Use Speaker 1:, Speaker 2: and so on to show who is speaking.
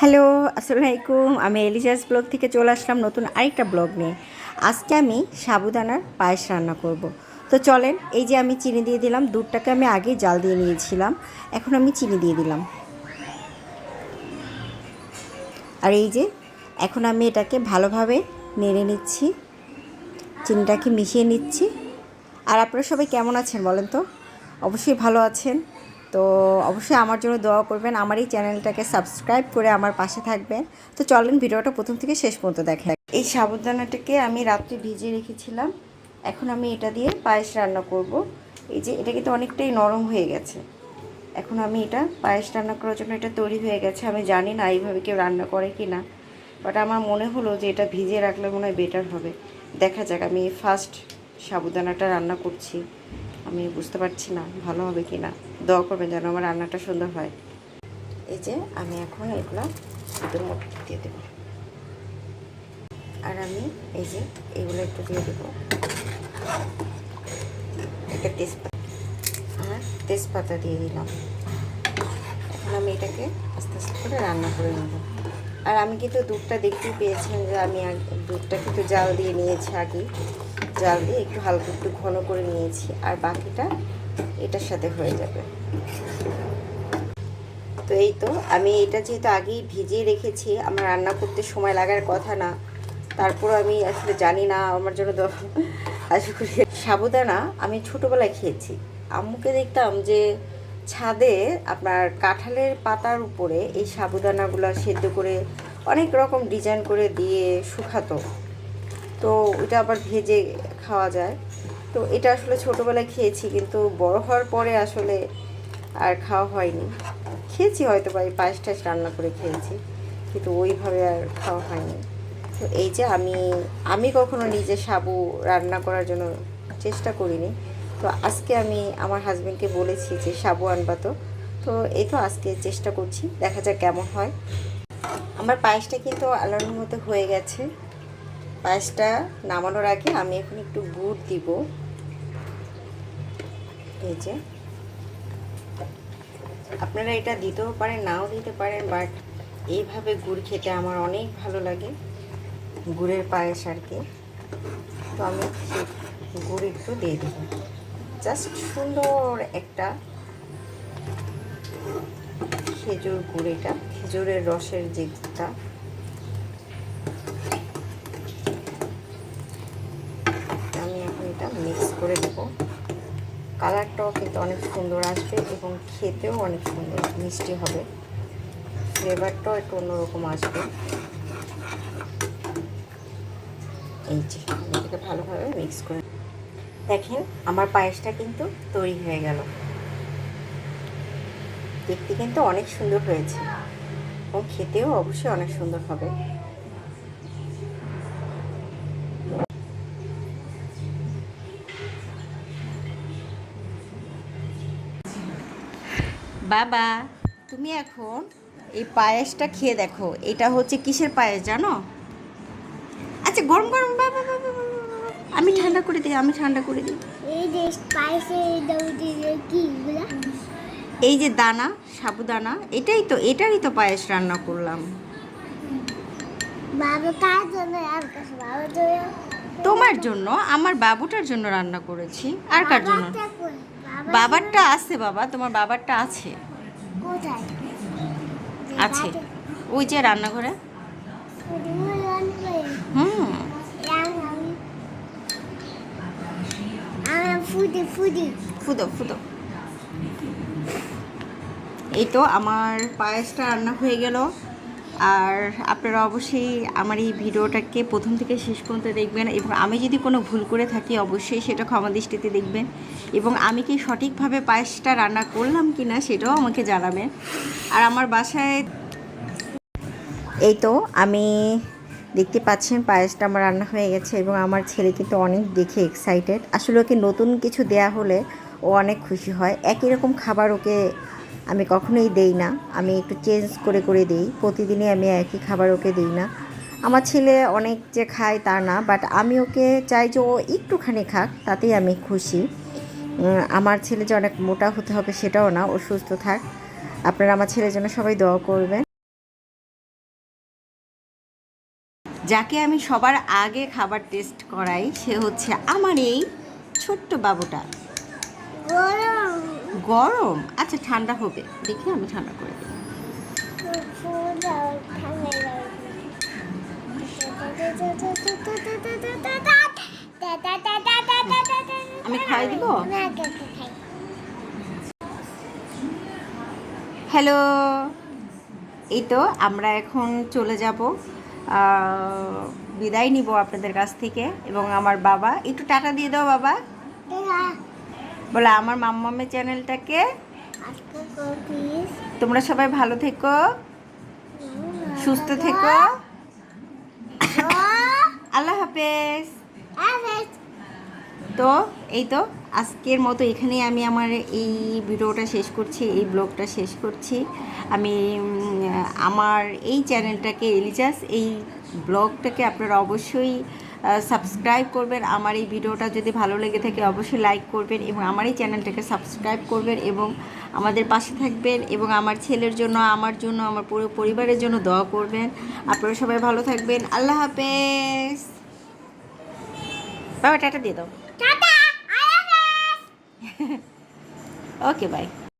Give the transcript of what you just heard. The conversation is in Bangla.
Speaker 1: হ্যালো আসসালামু আলাইকুম আমি এলিজাস ব্লগ থেকে চলে আসলাম নতুন আরেকটা ব্লগ নিয়ে। আজকে আমি সাবুদানার পায়েস রান্না করব। তো চলেন, এই যে আমি চিনি দিয়ে দিলাম, দুধটাকে আমি আগে জাল দিয়ে নিয়েছিলাম, এখন আমি চিনি দিয়ে দিলাম। আর এই যে, এখন আমি এটাকে ভালোভাবে নেড়ে নিচ্ছি, চিনিটাকে মিশিয়ে নিচ্ছি। আর আপনারা সবাই কেমন আছেন বলেন তো? অবশ্যই ভালো আছেন। তো অবশ্যই আমার জন্য দোয়া করবেন, আমার এই চ্যানেলটাকে সাবস্ক্রাইব করে আমার পাশে থাকবেন। তো চলেন ভিডিওটা প্রথম থেকে শেষ পর্যন্ত দেখেন। এই সাবুদানাটাকে আমি রাত্রে ভিজিয়ে রেখেছিলাম, এখন আমি এটা দিয়ে পায়েস রান্না করব। এই যে এটা কিন্তু অনেকটাই নরম হয়ে গেছে। এখন আমি এটা পায়েস রান্না করার জন্য এটা তৈরি হয়ে গেছে। আমি জানি না এইভাবে কেউ রান্না করে কি না বাট আমার মনে হলো যে এটা ভিজিয়ে রাখলে মনে হয় বেটার হবে। দেখা যাক, আমি ফার্স্ট সাবুদানাটা রান্না করছি। আমি বুঝতে পারছি না ভালো হবে কি না। দোয়া করবেন যেন আমার রান্নাটা সুন্দর হয়। এই যে আমি এখন এগুলো দুধের মধ্যে দিয়ে দেবো। আর আমি এই যে এগুলো একটু দিয়ে দেবো। একটা তেজপাতা। আর তেজপাতা দিয়ে দিলাম। এখন আমি এটাকে আস্তে আস্তে করে রান্না করে নেব। আর আমি কিন্তু দুধটা দেখতেই পেয়েছিলাম যে আমি দুধটা কিন্তু জাল দিয়ে নিয়েছি আগে। জাল দিয়ে একটু হালকা একটু ঘন করে নিয়েছি। আর বাকিটা এটার সাথে হয়ে যাবে। তো এই তো, আমি এটা যেহেতু আগেই ভিজিয়ে রেখেছি, আমার রান্না করতে সময় লাগার কথা না তারপর আমি আসলে জানি না, আমার জন্য আশা করি সাবুদানা আমি ছোটোবেলায় খেয়েছি। আম্মুকে দেখতাম যে ছাদে আপনার কাঁঠালের পাতার উপরে এই সাবুদানাগুলো সেদ্ধ করে অনেক রকম ডিজাইন করে দিয়ে শুকাতো। তো ওইটা আবার ভেজে খাওয়া যায়। তো এটা আসলে ছোটোবেলায় খেয়েছি, কিন্তু বড় হওয়ার পরে আসলে আর খাওয়া হয়নি। খেয়েছি হয়তো বা, এই পায়েস টায়েস রান্না করে খেয়েছি, কিন্তু ওইভাবে আর খাওয়া হয়নি। তো এই যে আমি আমি কখনো নিজে সাবু রান্না করার জন্য চেষ্টা করিনি। তো আজকে আমি আমার হাজব্যান্ডকে বলেছি যে সাবু আনবা তো। তো এই তো আজকে চেষ্টা করছি, দেখা যাক কেমন হয়। আমার পায়েসটা কিন্তু আলোর মতো হয়ে গেছে। পায়েসটা নামানোর আগে আমি এখন একটু গুড় দিব। এই যে। আপনারা এটা দিতেও পারেন, নাও দিতে পারেন বাট এইভাবে গুড় খেতে আমার অনেক ভালো লাগে, গুড়ের পায়েস আর কি। তো আমি গুড় একটু দিয়ে দেব। জাস্ট সুন্দর একটা খেজুর গুড় এটা, খেজুরের রসের যেটা আমি এখন এটা মিক্স করে দেবো কালারটাও কিন্তু অনেক সুন্দর আসবে এবং খেতেও অনেক সুন্দর, মিষ্টি হবে। ফ্লেভারটাও একটু অন্যরকম আসবে। এই যে, এটাকে ভালোভাবে মিক্স করে দেখেন, আমার পায়েসটা কিন্তু তৈরি হয়ে গেল। দেখতে কিন্তু অনেক সুন্দর হয়েছে এবং খেতেও অবশ্যই অনেক সুন্দর হবে। বাবা। তুমি এখন এই পায়েসটা খেয়ে দেখো এটা হচ্ছে কিসের পায়েস জানো? আচ্ছা গরম গরম বাবা। আমি ঠান্ডা করে দিই আমি ঠান্ডা করে দিই।
Speaker 2: এই যে
Speaker 1: এই যে দানা সাবুদানা এটাই তো এটারই তো পায়েস রান্না করলাম।
Speaker 2: বাবা কার জন্য আর কাছে বাবা জন্য
Speaker 1: তোমার জন্য আমার বাবুটার জন্য রান্না করেছি। আর কার জন্য?
Speaker 2: বাবারটা
Speaker 1: আছে বাবা তোমার বাবারটা আছে। আছে। ওই যে রান্নাঘরে। হুম।
Speaker 2: ফুদি ফুদি।
Speaker 1: ফুদো ফুদো। এই তো আমার পায়েসটা রান্না হয়ে গেল। আর আপনারা অবশ্যই আমার এই ভিডিওটাকে প্রথম থেকে শেষ পর্যন্ত দেখবেন এবং আমি যদি কোনো ভুল করে থাকি, অবশ্যই সেটা ক্ষমা দৃষ্টিতে দেখবেন। এবং আমি কি সঠিকভাবে পায়েসটা রান্না করলাম কি না সেটাও আমাকে জানাবেন। আর আমার বাসায় এই তো আমি দেখতে পাচ্ছেন পায়েসটা আমার রান্না হয়ে গেছে এবং আমার ছেলে কিন্তু অনেক দেখে এক্সাইটেড আসলে ওকে নতুন কিছু দেয়া হলে ও অনেক খুশি হয়। একই রকম খাবার ওকে আমি কখনোই দেই না। আমি একটু চেঞ্জ করে করে দিই। প্রতিদিনই আমি একই খাবার ওকে দিই না। আমার ছেলে অনেক যে খায় তা না বাট আমি ওকে চাই যে ও একটুখানি খাক তাতেই আমি খুশি। আমার ছেলে যে অনেক মোটা হতে হবে সেটাও না ও সুস্থ থাক। আপনারা আমার ছেলের জন্য সবাই দোয়া করবেন। যাকে আমি সবার আগে খাবার টেস্ট করাই সে হচ্ছে আমার এই ছোট্ট বাবুটা।
Speaker 2: গরম?
Speaker 1: আচ্ছা ঠান্ডা হবে। দেখি আমি ঠান্ডা করে দিই। আমি খাই দিব? হ্যালো? এই তো, আমরা এখন চলে যাব বিদায় নিব আপনাদের কাছ থেকে এবং আমার বাবা। একটু টাটা দিয়ে দাও, বাবা। বলে আমার মাম্মামের চ্যানেলটাকে। তোমরা সবাই ভালো থেকো। সুস্থ থেকো। আল্লাহ হাফেজ। তো, এই তো, আজকের মতো এখানেই আমি আমার এই ভিডিওটা শেষ করছি, এই ব্লগটা শেষ করছি। আমি আমার এই চ্যানেলটাকে, এলিজাস, এই ব্লগটাকে আপনারা অবশ্যই সাবস্ক্রাইব করবেন। আমার এই ভিডিওটা যদি ভালো লেগে থাকে অবশ্যই লাইক করবেন এবং আমার এই চ্যানেলটাকে সাবস্ক্রাইব করবেন এবং আমাদের পাশে থাকবেন এবং আমার ছেলের জন্য আমার জন্য আমার পুরো পরিবারের জন্য দোয়া করবেন। আপনারা সবাই ভালো থাকবেন। আল্লাহ হাফেজ। বাবা টাটা দিয়ে দাও। Okay bye